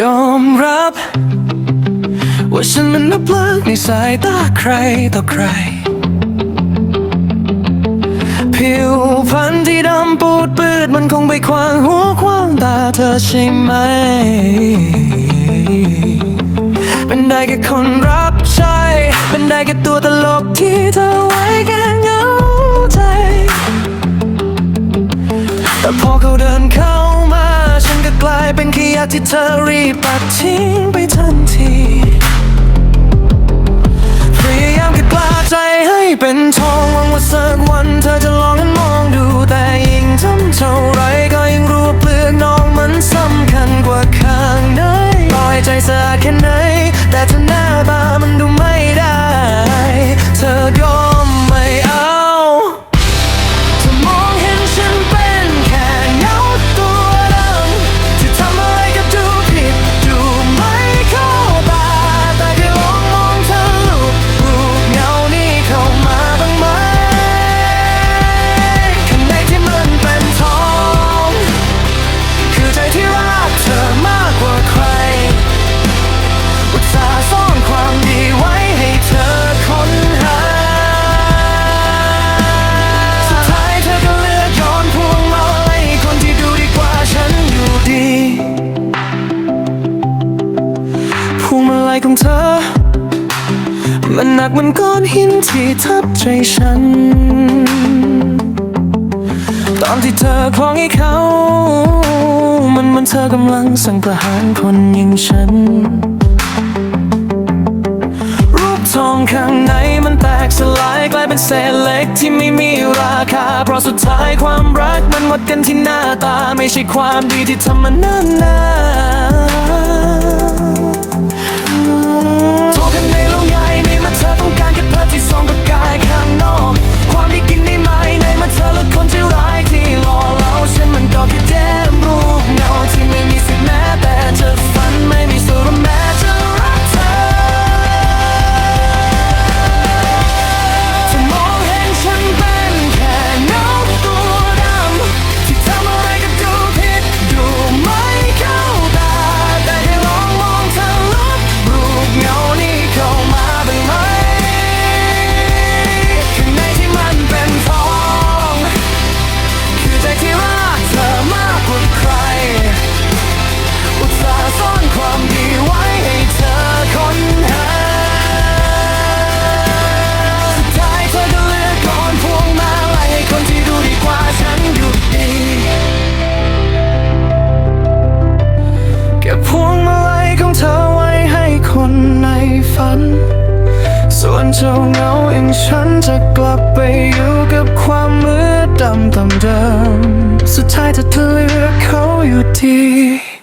ยอมรับ ว่าฉันมันนับเลิกในสายตาใครต่อใคร ผิวพรรณที่ดำปูดปืดมันคงไปขวางหัวขวางตาเธอใช่ไหม เป็นได้แค่คนรับใช้ เป็นได้แค่ตัวตลกที่ ที่เธอรีบปัดทิ้งไปทันทีพยายามแค่กล้าใจให้เป็นทองหวังว่าสักวันเธอจะลองหันมองดูแต่ยิ่งทำเท่าไรก็ยิ่งรู้ว่าเปลือกน้องมันสำคัญกว่าข้างในปล่อยใจสะอาดแค่ไหน ของเธอ มันหนักเหมันก้อนหินที่ทับใจฉัน ตอนที่เธอคล้องให้เขา มันเหมันเธอกำลังสั่งประหารคนอย่างฉัน รูปทองข้างในมันแตกสลายกลายเป็นเศษเล็กที่ไม่มีราคา เพราะสุดท้ายความรักมันหมดกันที่หน้าตา ไม่ใช่ความดีที่ทำมันนาน ส่วนเจ้าเงาอย่างฉันจะกลับไปอยู่กับความมืดดำตำเดิม สุดท้ายเธอเลือกเขาอยู่ที่